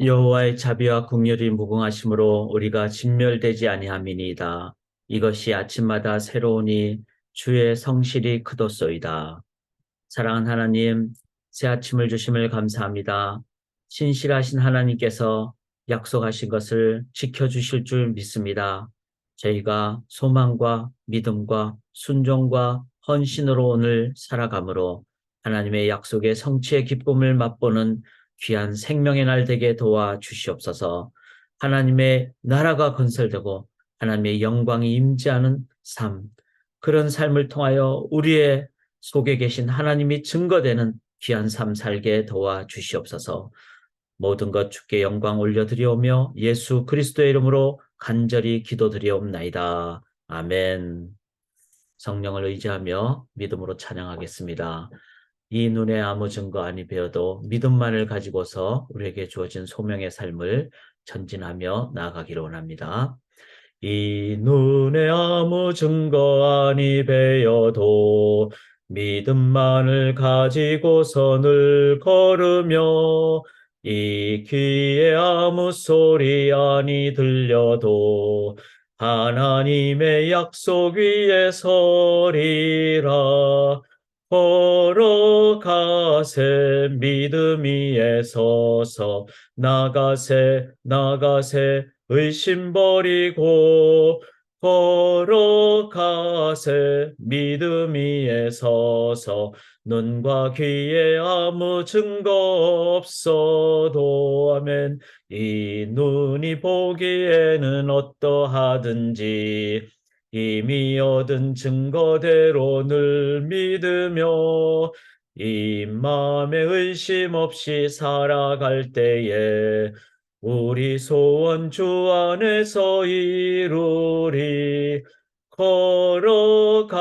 여호와의 자비와 긍휼이 무궁하심으로 우리가 진멸되지 아니함이니이다. 이것이 아침마다 새로우니 주의 성실이 크도소이다. 사랑하는 하나님, 새 아침을 주심을 감사합니다. 신실하신 하나님께서 약속하신 것을 지켜주실 줄 믿습니다. 저희가 소망과 믿음과 순종과 헌신으로 오늘 살아가므로 하나님의 약속의 성취의 기쁨을 맛보는 귀한 생명의 날 되게 도와 주시옵소서. 하나님의 나라가 건설되고 하나님의 영광이 임재하는 삶, 그런 삶을 통하여 우리의 속에 계신 하나님이 증거되는 귀한 삶 살게 도와 주시옵소서. 모든 것 주께 영광 올려드리오며 예수 그리스도의 이름으로 간절히 기도드리옵나이다. 아멘. 성령을 의지하며 믿음으로 찬양하겠습니다. 이 눈에 아무 증거 아니 배어도 믿음만을 가지고서 우리에게 주어진 소명의 삶을 전진하며 나아가기를 원합니다. 이 눈에 아무 증거 아니 배어도 믿음만을 가지고서 늘 걸으며 이 귀에 아무 소리 아니 들려도 하나님의 약속 위에 서리라 걸어가세 믿음 위에 서서 나가세 나가세 의심 버리고 걸어가세 믿음 위에 서서 눈과 귀에 아무 증거 없어도 아멘. 이 눈이 보기에는 어떠하든지 이미 얻은 증거대로 늘 믿으며 이 마음에 의심 없이 살아갈 때에 우리 소원 주 안에서 이루리 걸어가세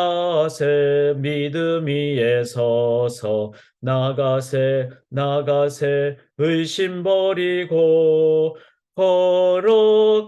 믿음 위에 서서 나가세 나가세 의심 버리고 걸어가세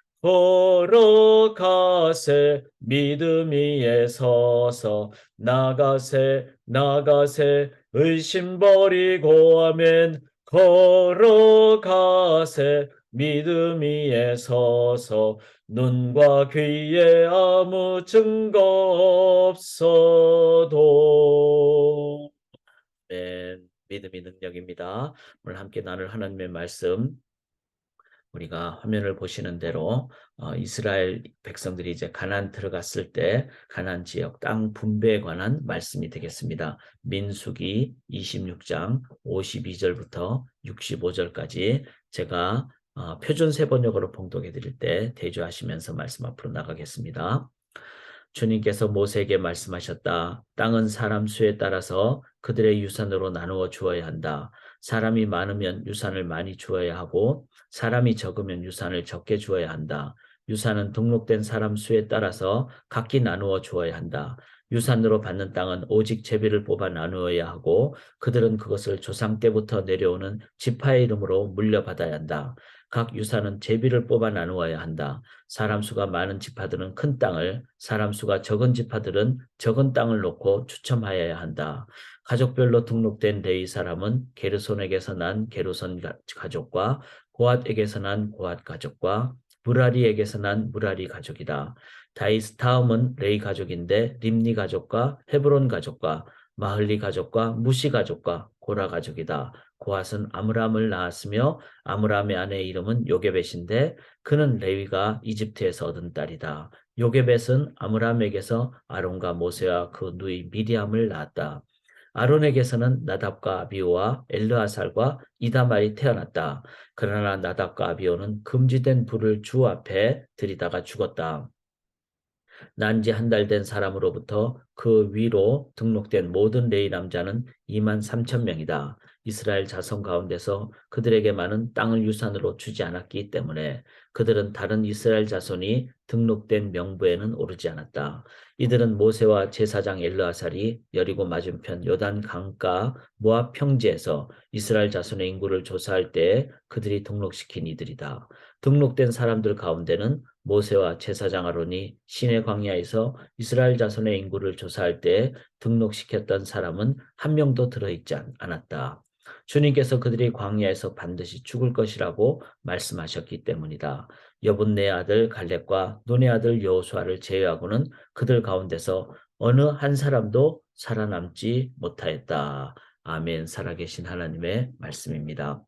걸어가세 믿음 위에 서서 나가세 나가세 의심 버리고 아멘 걸어가세 믿음 위에 서서 눈과 귀에 아무 증거 없어도 아멘 믿음이 능력입니다. 오늘 함께 나눌 하나님의 말씀 우리가 화면을 보시는 대로 어, 이스라엘 백성들이 이제 가난 들어갔을 때 가난 지역 땅 분배에 관한 말씀이 되겠습니다. 민수기 26장 52절부터 65절까지 제가 어, 표준 세번역으로 봉독해 드릴 때 대조하시면서 말씀 앞으로 나가겠습니다. 주님께서 모세에게 말씀하셨다. 땅은 사람 수에 따라서 그들의 유산으로 나누어 주어야 한다. 사람이 많으면 유산을 많이 주어야 하고 사람이 적으면 유산을 적게 주어야 한다. 유산은 등록된 사람 수에 따라서 각기 나누어 주어야 한다. 유산으로 받는 땅은 오직 제비를 뽑아 나누어야 하고 그들은 그것을 조상 때부터 내려오는 지파의 이름으로 물려받아야 한다. 각 유산은 제비를 뽑아 나누어야 한다. 사람 수가 많은 지파들은 큰 땅을, 사람 수가 적은 지파들은 적은 땅을 놓고 추첨하여야 한다. 가족별로 등록된 레이 사람은 게르손에게서 난 게르손 가족과 고앗에게서 난 고앗 가족과 무라리에게서 난 무라리 가족이다. 다이스 다음은 레이 가족인데 림니 가족과 헤브론 가족과 마흘리 가족과 무시 가족과 고라 가족이다. 고앗은 아므람을 낳았으며 아므람의 아내의 이름은 요게벳인데 그는 레위가 이집트에서 얻은 딸이다. 요게벳은 아므람에게서 아론과 모세와 그 누이 미디암을 낳았다. 아론에게서는 나답과 아비오와 엘르아살과 이다말이 태어났다. 그러나 나답과 아비오는 금지된 불을 주 앞에 들이다가 죽었다. 난지 한 달 된 사람으로부터 그 위로 등록된 모든 레이 남자는 2만 3천 명이다. 이스라엘 자손 가운데서 그들에게 많은 땅을 유산으로 주지 않았기 때문에 그들은 다른 이스라엘 자손이 등록된 명부에는 오르지 않았다. 이들은 모세와 제사장 엘르아살이 여리고 맞은편 요단 강가 모압 평지에서 이스라엘 자손의 인구를 조사할 때 그들이 등록시킨 이들이다. 등록된 사람들 가운데는 모세와 제사장 아론이 시내 광야에서 이스라엘 자손의 인구를 조사할 때 등록시켰던 사람은 한 명도 들어있지 않았다. 주님께서 그들이 광야에서 반드시 죽을 것이라고 말씀하셨기 때문이다. 여분네 아들 갈렙과 눈의 아들 여호수아를 제외하고는 그들 가운데서 어느 한 사람도 살아남지 못하였다. 아멘. 살아계신 하나님의 말씀입니다.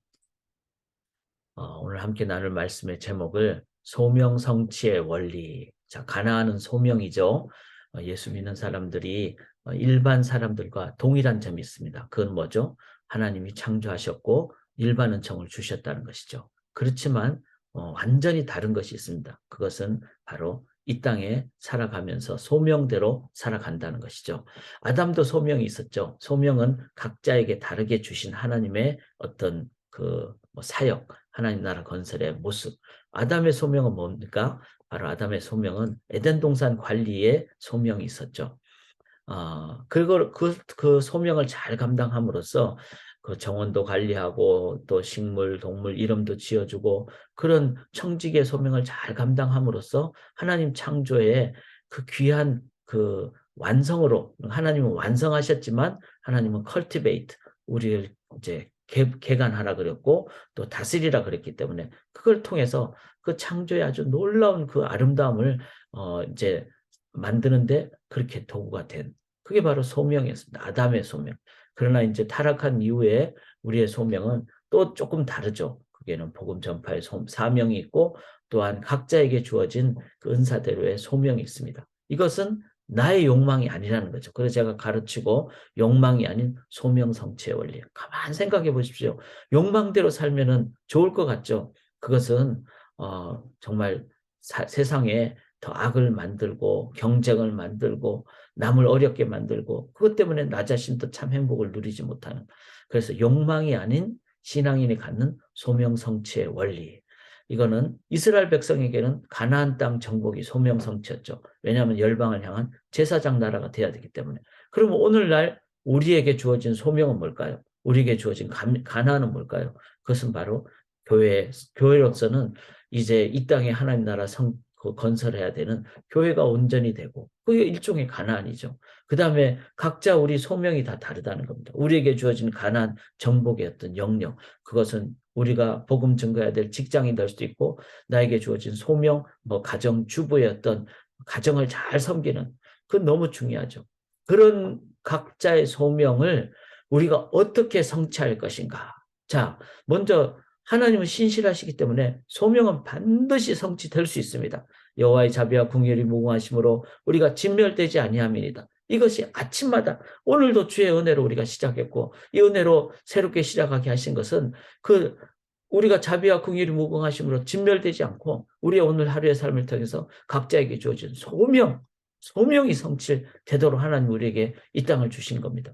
어, 오늘 함께 나눌 말씀의 제목을 소명 성취의 원리. 자, 가나안은 소명이죠. 어, 예수 믿는 사람들이 어, 일반 사람들과 동일한 점이 있습니다. 그건 뭐죠? 하나님이 창조하셨고 일반 은총을 주셨다는 것이죠. 그렇지만 어, 완전히 다른 것이 있습니다. 그것은 바로 이 땅에 살아가면서 소명대로 살아간다는 것이죠. 아담도 소명이 있었죠. 소명은 각자에게 다르게 주신 하나님의 어떤 그뭐 사역, 하나님 나라 건설의 모습. 아담의 소명은 뭡니까? 바로 아담의 소명은 에덴 동산 관리의 소명이 있었죠. 어, 그걸 그, 그 소명을 잘 감당함으로써 그 정원도 관리하고 또 식물, 동물 이름도 지어주고 그런 청직의 소명을 잘 감당함으로써 하나님 창조의 그 귀한 그 완성으로 하나님은 완성하셨지만 하나님은 cultivate 우리를 이제 개, 개간하라 그랬고 또 다스리라 그랬기 때문에 그걸 통해서 그 창조의 아주 놀라운 그 아름다움을 어 이제 만드는데 그렇게 도구가 된 그게 바로 소명이었습니다. 아담의 소명. 그러나 이제 타락한 이후에 우리의 소명은 또 조금 다르죠. 그게는 복음 전파의 사명이 있고 또한 각자에게 주어진 그 은사대로의 소명이 있습니다. 이것은 나의 욕망이 아니라는 거죠. 그래서 제가 가르치고 욕망이 아닌 소명 성취의 원리. 가만 생각해 보십시오. 욕망대로 살면은 좋을 것 같죠. 그것은 어, 정말 사, 세상에 더 악을 만들고 경쟁을 만들고 남을 어렵게 만들고 그것 때문에 나 자신도 참 행복을 누리지 못하는 그래서 욕망이 아닌 신앙인이 갖는 소명 성취의 원리 이거는 이스라엘 백성에게는 가나안 땅 정복이 소명 성취였죠. 왜냐하면 열방을 향한 제사장 나라가 돼야 되기 때문에. 그러면 오늘날 우리에게 주어진 소명은 뭘까요? 우리에게 주어진 가나안은 뭘까요? 그것은 바로 교회 교회로서는 이제 이 땅에 하나님 나라 성 그 건설해야 되는 교회가 온전히 되고 그게 일종의 가난이죠. 그 다음에 각자 우리 소명이 다 다르다는 겁니다. 우리에게 주어진 가난 정복의 어떤 영역 그것은 우리가 복음 증거해야 될 직장이 될 수도 있고 나에게 주어진 소명 뭐 가정 주부의 어떤 가정을 잘 섬기는 그건 너무 중요하죠. 그런 각자의 소명을 우리가 어떻게 성취할 것인가. 자, 먼저 하나님은 신실하시기 때문에 소명은 반드시 성취될 수 있습니다. 여호와의 자비와 궁율이 무궁하심으로 우리가 진멸되지 아니함이니다. 이것이 아침마다 오늘도 주의 은혜로 우리가 시작했고 이 은혜로 새롭게 시작하게 하신 것은 그 우리가 자비와 궁율이 무궁하심으로 진멸되지 않고 우리의 오늘 하루의 삶을 통해서 각자에게 주어진 소명, 소명이 성취되도록 하나님 우리에게 이 땅을 주신 겁니다.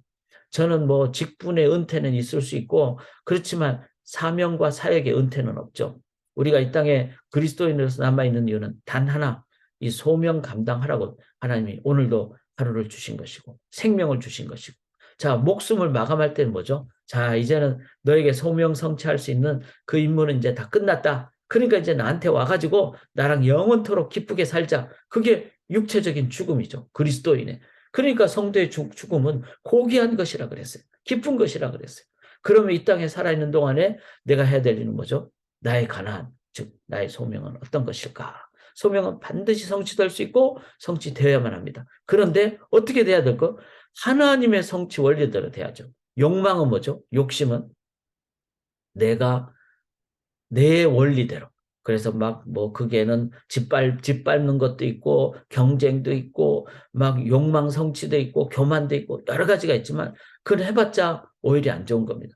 저는 뭐 직분의 은퇴는 있을 수 있고 그렇지만 사명과 사역의 은퇴는 없죠. 우리가 이 땅에 그리스도인으로서 남아있는 이유는 단 하나, 이 소명 감당하라고 하나님이 오늘도 하루를 주신 것이고 생명을 주신 것이고 자 목숨을 마감할 때는 뭐죠? 자 이제는 너에게 소명 성취할 수 있는 그 임무는 이제 다 끝났다. 그러니까 이제 나한테 와가지고 나랑 영원토록 기쁘게 살자. 그게 육체적인 죽음이죠. 그리스도인의. 그러니까 성도의 죽음은 고귀한 것이라 그랬어요. 기쁜 것이라 그랬어요. 그러면 이 땅에 살아있는 동안에 내가 해야 될 일은 뭐죠? 나의 가난, 즉 나의 소명은 어떤 것일까? 소명은 반드시 성취될 수 있고 성취되어야만 합니다. 그런데 어떻게 돼야 될까? 하나님의 성취 원리대로 돼야죠. 욕망은 뭐죠? 욕심은 내가 내 원리대로. 그래서 막 뭐 그게는 짓밟 짓밟는 것도 있고 경쟁도 있고 막 욕망 성취도 있고 교만도 있고 여러 가지가 있지만 그걸 해봤자 오히려 안 좋은 겁니다.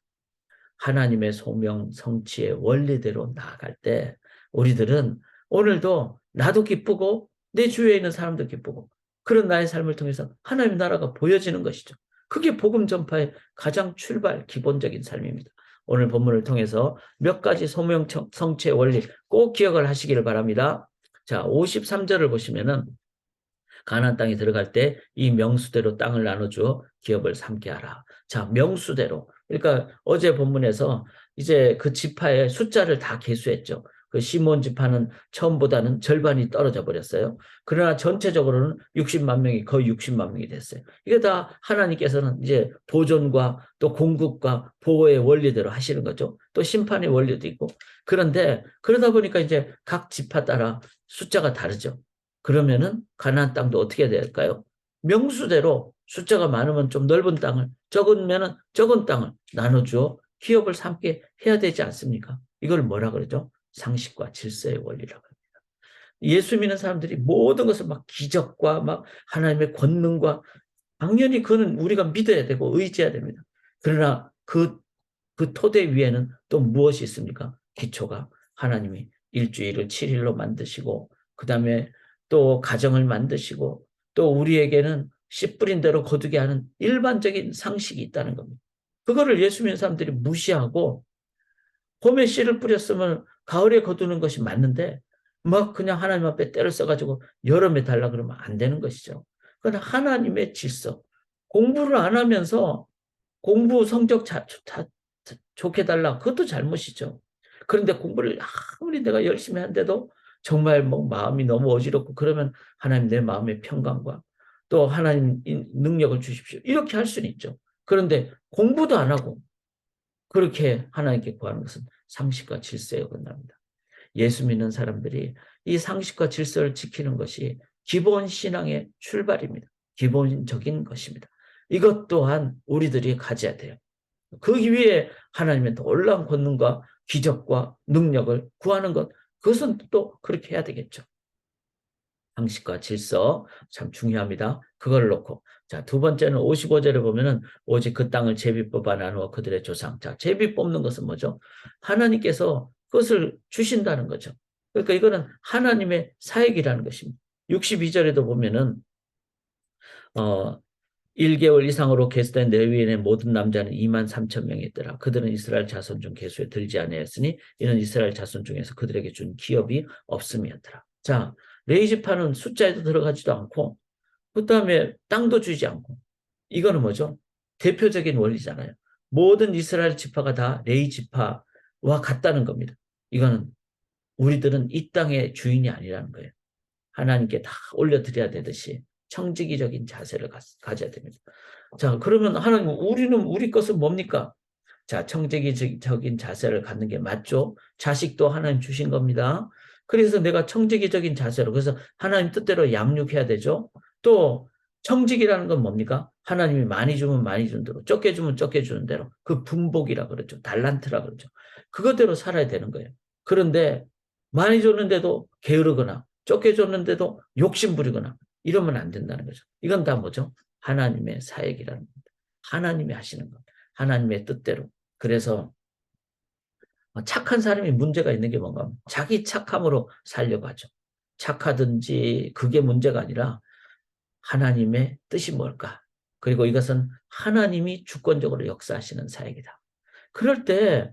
하나님의 소명 성취의 원리대로 나아갈 때 우리들은 오늘도 나도 기쁘고 내 주위에 있는 사람도 기쁘고 그런 나의 삶을 통해서 하나님 나라가 보여지는 것이죠. 그게 복음 전파의 가장 출발 기본적인 삶입니다. 오늘 본문을 통해서 몇 가지 소명 성체 원리 꼭 기억을 하시기를 바랍니다. 자, 53절을 보시면은 가나안 땅에 들어갈 때 이 명수대로 땅을 나눠주어 기업을 삼게 하라. 자, 명수대로. 그러니까 어제 본문에서 이제 그 지파의 숫자를 다 계수했죠. 그 시몬 지파는 처음보다는 절반이 떨어져 버렸어요. 그러나 전체적으로는 60만 명이 거의 60만 명이 됐어요. 이게 다 하나님께서는 이제 보존과 또 공급과 보호의 원리대로 하시는 거죠. 또 심판의 원리도 있고. 그런데 그러다 보니까 이제 각 지파 따라 숫자가 다르죠. 그러면은 가나안 땅도 어떻게 될까요? 명수대로 숫자가 많으면 좀 넓은 땅을 적으면은 적은 땅을 나눠주어 기업을 삼게 해야 되지 않습니까? 이걸 뭐라 그러죠? 상식과 질서의 원리라고 합니다. 예수 믿는 사람들이 모든 것을 막 기적과 막 하나님의 권능과 당연히 그는 우리가 믿어야 되고 의지해야 됩니다. 그러나 그, 그 토대 위에는 또 무엇이 있습니까? 기초가 하나님이 일주일을 7일로 만드시고 그 다음에 또 가정을 만드시고 또 우리에게는 씨 뿌린 대로 거두게 하는 일반적인 상식이 있다는 겁니다. 그거를 예수 믿는 사람들이 무시하고 봄에 씨를 뿌렸으면 가을에 거두는 것이 맞는데 막 그냥 하나님 앞에 때를 써가지고 여름에 달라 그러면 안 되는 것이죠. 그건 하나님의 질서. 공부를 안 하면서 공부 성적 자, 자, 자, 좋게 달라. 그것도 잘못이죠. 그런데 공부를 아무리 내가 열심히 한데도 정말 뭐 마음이 너무 어지럽고 그러면 하나님 내 마음의 평강과 또 하나님 능력을 주십시오. 이렇게 할 수는 있죠. 그런데 공부도 안 하고 그렇게 하나님께 구하는 것은 상식과 질서에 어긋납니다. 예수 믿는 사람들이 이 상식과 질서를 지키는 것이 기본 신앙의 출발입니다. 기본적인 것입니다. 이것 또한 우리들이 가져야 돼요. 그 위에 하나님의 놀라운 권능과 기적과 능력을 구하는 것, 그것은 또 그렇게 해야 되겠죠. 상식과 질서 참 중요합니다. 그걸 놓고 자, 두 번째는 55절에 보면은 오직 그 땅을 제비 뽑아 나누어 그들의 조상. 자, 제비 뽑는 것은 뭐죠? 하나님께서 그것을 주신다는 거죠. 그러니까 이거는 하나님의 사역이라는 것입니다. 62절에도 보면은 어 1개월 이상으로 개수된 레위인의 모든 남자는 2만 3천 명이었더라. 그들은 이스라엘 자손 중 개수에 들지 아니하였으니 이는 이스라엘 자손 중에서 그들에게 준 기업이 없음이었더라. 자, 레이지파는 숫자에도 들어가지도 않고 그 다음에 땅도 주지 않고 이거는 뭐죠? 대표적인 원리잖아요. 모든 이스라엘 지파가 다 레이 지파와 같다는 겁니다. 이거는 우리들은 이 땅의 주인이 아니라는 거예요. 하나님께 다 올려드려야 되듯이 청지기적인 자세를 가, 져야 됩니다. 자, 그러면 하나님, 우리는 우리 것은 뭡니까? 자, 청지기적인 자세를 갖는 게 맞죠? 자식도 하나님 주신 겁니다. 그래서 내가 청지기적인 자세로, 그래서 하나님 뜻대로 양육해야 되죠? 또 청직이라는 건 뭡니까? 하나님이 많이 주면 많이 준 대로, 적게 주면 적게 주는 대로, 그 분복이라 그러죠. 달란트라 그러죠. 그것대로 살아야 되는 거예요. 그런데 많이 줬는데도 게으르거나, 적게 줬는데도 욕심 부리거나, 이러면 안 된다는 거죠. 이건 다 뭐죠? 하나님의 사역이라는 겁니다. 하나님이 하시는 것. 하나님의 뜻대로. 그래서 착한 사람이 문제가 있는 게 뭔가 자기 착함으로 살려고 하죠. 착하든지 그게 문제가 아니라 하나님의 뜻이 뭘까? 그리고 이것은 하나님이 주권적으로 역사하시는 사역이다. 그럴 때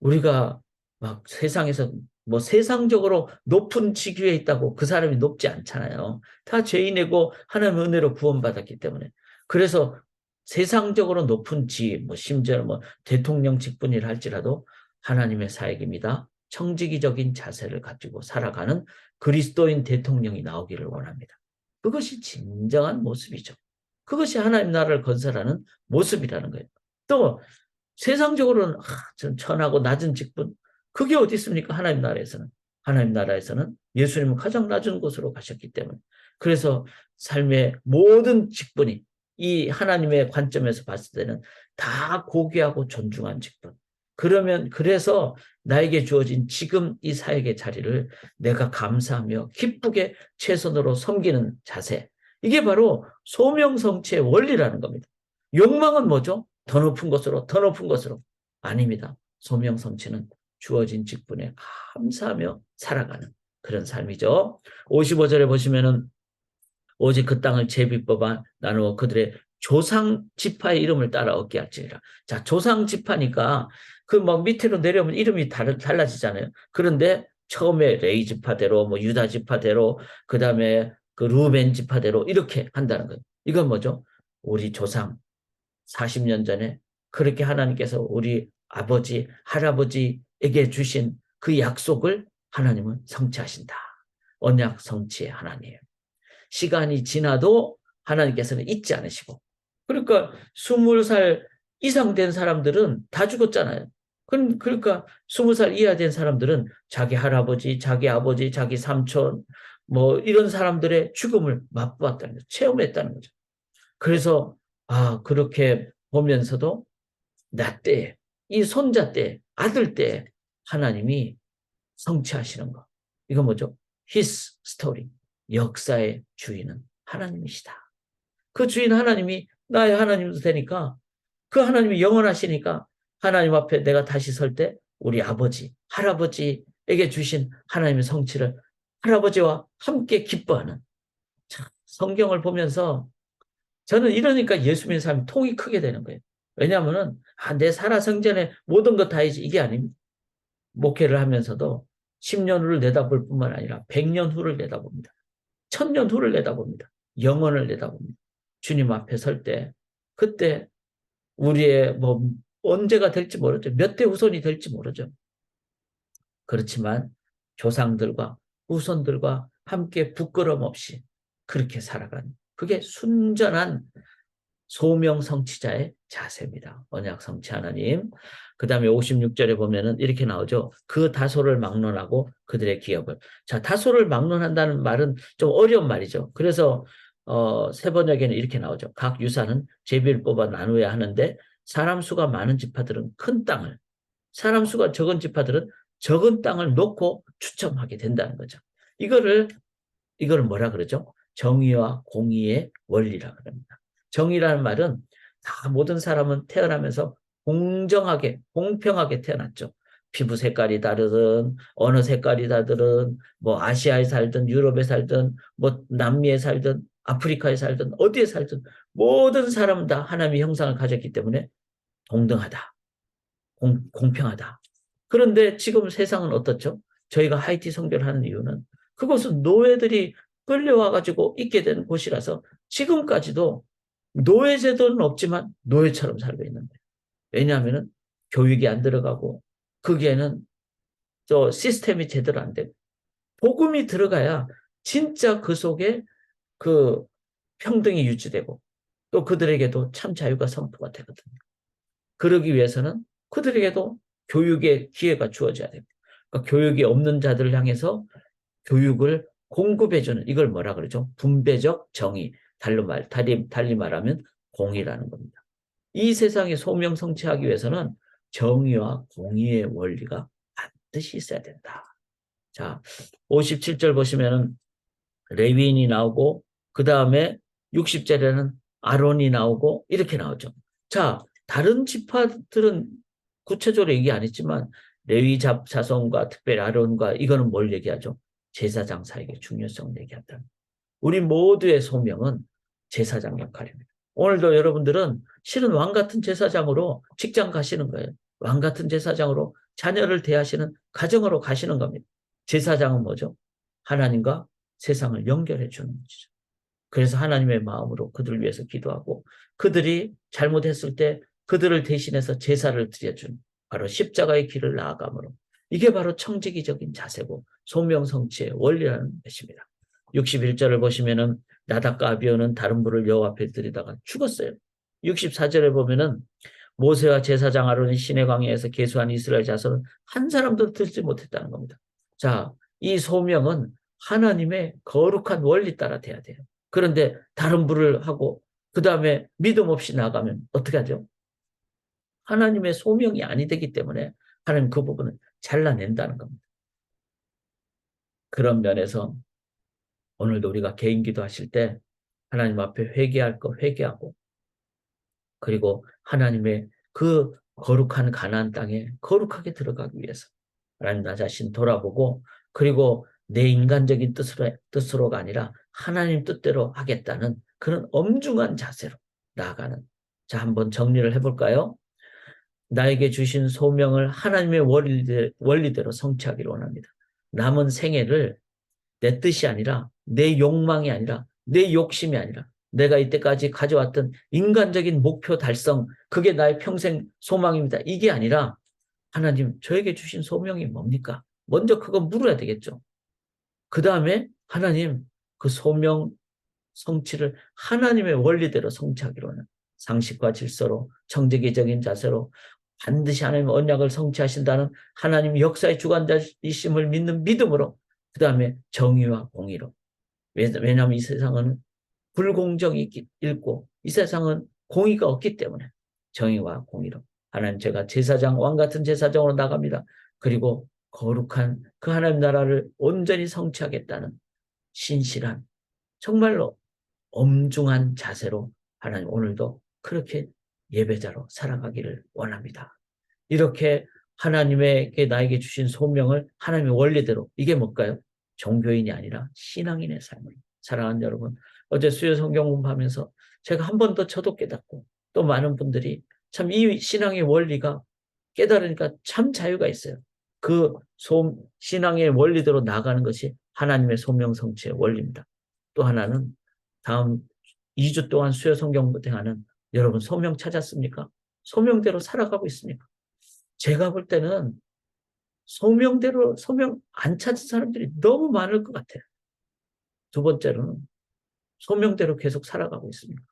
우리가 막 세상에서 뭐 세상적으로 높은 직위에 있다고 그 사람이 높지 않잖아요. 다 죄인이고 하나님의 은혜로 구원받았기 때문에. 그래서 세상적으로 높은 지, 뭐 심지어 뭐 대통령 직분이라 할지라도 하나님의 사역입니다. 청지기적인 자세를 가지고 살아가는 그리스도인 대통령이 나오기를 원합니다. 그것이 진정한 모습이죠. 그것이 하나님 나라를 건설하는 모습이라는 거예요. 또 세상적으로는 아, 전 천하고 낮은 직분 그게 어디 있습니까? 하나님 나라에서는 하나님 나라에서는 예수님은 가장 낮은 곳으로 가셨기 때문에 그래서 삶의 모든 직분이 이 하나님의 관점에서 봤을 때는 다 고귀하고 존중한 직분. 그러면 그래서 나에게 주어진 지금 이 사역의 자리를 내가 감사하며 기쁘게 최선으로 섬기는 자세. 이게 바로 소명성취의 원리라는 겁니다. 욕망은 뭐죠? 더 높은 것으로, 더 높은 것으로. 아닙니다. 소명성취는 주어진 직분에 감사하며 살아가는 그런 삶이죠. 55절에 보시면은 오직 그 땅을 제비법아 나누어 그들의 조상 지파의 이름을 따라 얻게 할지니라. 자, 조상 지파니까 그 막 밑으로 내려오면 이름이 다르, 달라지잖아요. 그런데 처음에 레이 지파대로 뭐 유다 지파대로 그 다음에 그 루벤 지파대로 이렇게 한다는 거예요. 이건 뭐죠? 우리 조상 40년 전에 그렇게 하나님께서 우리 아버지, 할아버지에게 주신 그 약속을 하나님은 성취하신다. 언약 성취의 하나님. 시간이 지나도 하나님께서는 잊지 않으시고. 그러니까 20살 이상 된 사람들은 다 죽었잖아요. 그러니까 20살 이하 된 사람들은 자기 할아버지, 자기 아버지, 자기 삼촌, 뭐 이런 사람들의 죽음을 맛보았다는 거죠. 체험했다는 거죠. 그래서 아 그렇게 보면서도 나 때, 이 손자 때, 아들 때 하나님이 성취하시는 거. 이거 뭐죠? His story. 역사의 주인은 하나님이시다. 그 주인 하나님이 나의 하나님도 되니까 그 하나님이 영원하시니까 하나님 앞에 내가 다시 설 때 우리 아버지, 할아버지에게 주신 하나님의 성취를 할아버지와 함께 기뻐하는 성경을 보면서 저는 이러니까 예수 믿는 사람이 통이 크게 되는 거예요. 왜냐하면은 아, 내 살아 성전에 모든 것 다이지 이게 아닙니다. 목회를 하면서도 10년 후를 내다볼 뿐만 아니라 100년 후를 내다봅니다. 1000년 후를 내다봅니다. 영원을 내다봅니다. 주님 앞에 설 때 그때 우리의 뭐 언제가 될지 모르죠. 몇 대 후손이 될지 모르죠. 그렇지만 조상들과 후손들과 함께 부끄럼 없이 그렇게 살아가는 그게 순전한 소명 성취자의 자세입니다. 언약 성취 하나님. 그 다음에 56절에 보면은 이렇게 나오죠. 그 다소를 막론하고 그들의 기업을. 자, 다소를 막론한다는 말은 좀 어려운 말이죠. 그래서 어, 세 번역에는 이렇게 나오죠. 각 유산은 제비를 뽑아 나누어야 하는데 사람 수가 많은 지파들은 큰 땅을, 사람 수가 적은 지파들은 적은 땅을 놓고 추첨하게 된다는 거죠. 이거를 이걸 뭐라 그러죠? 정의와 공의의 원리라 그럽니다. 정의라는 말은 다 모든 사람은 태어나면서 공정하게 공평하게 태어났죠. 피부 색깔이 다르든 어느 색깔이 다르든 뭐 아시아에 살든 유럽에 살든 뭐 남미에 살든 아프리카에 살든 어디에 살든 모든 사람은 다 하나님의 형상을 가졌기 때문에 동등하다. 공, 공평하다. 그런데 지금 세상은 어떻죠? 저희가 하이티 성교를 하는 이유는 그것은 노예들이 끌려와 가지고 있게 된 곳이라서 지금까지도 노예 제도는 없지만 노예처럼 살고 있는데 왜냐하면 교육이 안 들어가고 거기에는 저 시스템이 제대로 안 되고 복음이 들어가야 진짜 그 속에 그 평등이 유지되고 또 그들에게도 참 자유가 선포가 되거든요. 그러기 위해서는 그들에게도 교육의 기회가 주어져야 됩니다. 그러니까 교육이 없는 자들을 향해서 교육을 공급해주는 이걸 뭐라 그러죠? 분배적 정의. 달리, 말, 달리, 달리 말하면 공의라는 겁니다. 이 세상에 소명 성취하기 위해서는 정의와 공의의 원리가 반드시 있어야 된다. 자, 57절 보시면은 레위인이 나오고 그 다음에 60절에는 아론이 나오고 이렇게 나오죠. 자, 다른 지파들은 구체적으로 얘기 안 했지만 레위 자손과 특별히 아론과 이거는 뭘 얘기하죠? 제사장 사에게 중요성을 얘기한다. 우리 모두의 소명은 제사장 역할입니다. 오늘도 여러분들은 실은 왕 같은 제사장으로 직장 가시는 거예요. 왕 같은 제사장으로 자녀를 대하시는 가정으로 가시는 겁니다. 제사장은 뭐죠? 하나님과 세상을 연결해 주는 거죠. 그래서 하나님의 마음으로 그들을 위해서 기도하고 그들이 잘못했을 때 그들을 대신해서 제사를 드려준 바로 십자가의 길을 나아감으로 이게 바로 청지기적인 자세고 소명성취의 원리라는 것입니다. 61절을 보시면은 나답과 아비오는 다른 불을 여호와 앞에 들이다가 죽었어요. 64절에 보면은 모세와 제사장 아론이 시내 광야에서 계수한 이스라엘 자손은 한 사람도 들지 못했다는 겁니다. 자, 이 소명은 하나님의 거룩한 원리 따라 돼야 돼요. 그런데 다른 불을 하고 그 다음에 믿음 없이 나가면 어떻게 하죠? 하나님의 소명이 아니 되기 때문에 하나님 그 부분을 잘라낸다는 겁니다. 그런 면에서 오늘도 우리가 개인 기도하실 때 하나님 앞에 회개할 거 회개하고 그리고 하나님의 그 거룩한 가나안 땅에 거룩하게 들어가기 위해서 하나님 나 자신 돌아보고 그리고 내 인간적인 뜻으로, 뜻으로가 아니라 하나님 뜻대로 하겠다는 그런 엄중한 자세로 나아가는. 자, 한번 정리를 해볼까요? 나에게 주신 소명을 하나님의 원리대, 원리대로 성취하기를 원합니다. 남은 생애를 내 뜻이 아니라 내 욕망이 아니라 내 욕심이 아니라 내가 이때까지 가져왔던 인간적인 목표 달성 그게 나의 평생 소망입니다. 이게 아니라 하나님 저에게 주신 소명이 뭡니까? 먼저 그거 물어야 되겠죠. 그 다음에 하나님 그 소명 성취를 하나님의 원리대로 성취하기로 하는 상식과 질서로 정제기적인 자세로 반드시 하나님 언약을 성취하신다는 하나님 역사의 주관자이심을 믿는 믿음으로 그 다음에 정의와 공의로 왜냐하면 이 세상은 불공정이 있고 이 세상은 공의가 없기 때문에 정의와 공의로 하나님 제가 제사장 왕 같은 제사장으로 나갑니다. 그리고 거룩한 그 하나님 나라를 온전히 성취하겠다는 신실한 정말로 엄중한 자세로 하나님 오늘도 그렇게 예배자로 살아가기를 원합니다. 이렇게 하나님에게 나에게 주신 소명을 하나님의 원리대로 이게 뭘까요? 종교인이 아니라 신앙인의 삶을 사랑하는 여러분 어제 수요 성경 공부하면서 제가 한 번 더 저도 깨닫고 또 많은 분들이 참 이 신앙의 원리가 깨달으니까 참 자유가 있어요. 그 소, 신앙의 원리대로 나가는 것이 하나님의 소명 성취의 원리입니다. 또 하나는 다음 2주 동안 수요 성경 부행하는 여러분 소명 찾았습니까? 소명대로 살아가고 있습니까? 제가 볼 때는 소명대로 소명 안 찾은 사람들이 너무 많을 것 같아요. 두 번째로는 소명대로 계속 살아가고 있습니다.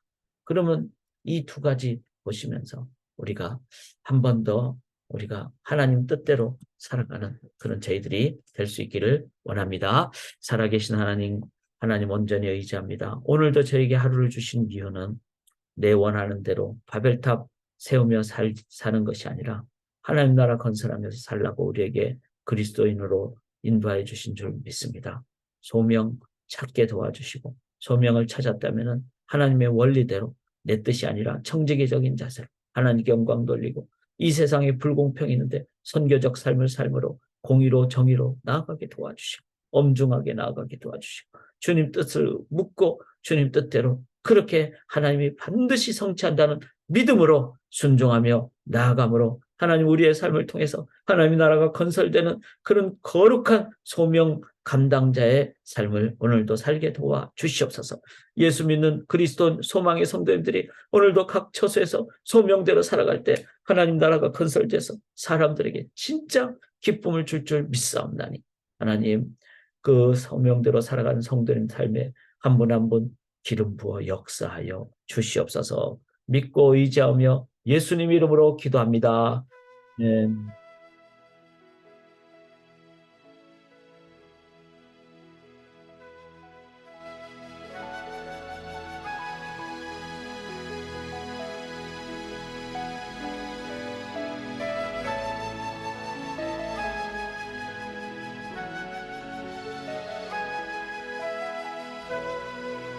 그러면 이 두 가지 보시면서 우리가 한 번 더 우리가 하나님 뜻대로 살아가는 그런 저희들이 될 수 있기를 원합니다. 살아계신 하나님, 하나님 온전히 의지합니다. 오늘도 저에게 하루를 주신 이유는 내 원하는 대로 바벨탑 세우며 살, 사는 것이 아니라 하나님 나라 건설하면서 살라고 우리에게 그리스도인으로 인도하여 주신 줄 믿습니다. 소명 찾게 도와주시고 소명을 찾았다면 하나님의 원리대로 내 뜻이 아니라 청지기적인 자세로 하나님께 영광 돌리고 이 세상에 불공평이 있는데 선교적 삶을 삶으로 공의로 정의로 나아가게 도와주시고 엄중하게 나아가게 도와주시고 주님 뜻을 묻고 주님 뜻대로 그렇게 하나님이 반드시 성취한다는 믿음으로 순종하며 나아감으로 하나님 우리의 삶을 통해서 하나님 나라가 건설되는 그런 거룩한 소명 감당자의 삶을 오늘도 살게 도와 주시옵소서. 예수 믿는 그리스도 소망의 성도님들이 오늘도 각 처소에서 소명대로 살아갈 때 하나님 나라가 건설돼서 사람들에게 진짜 기쁨을 줄줄 믿사옵나니 하나님 그 소명대로 살아가는 성도님 삶에 한 분 한 분 기름 부어 역사하여 주시옵소서. 믿고 의지하며 예수님 이름으로 기도합니다. 네.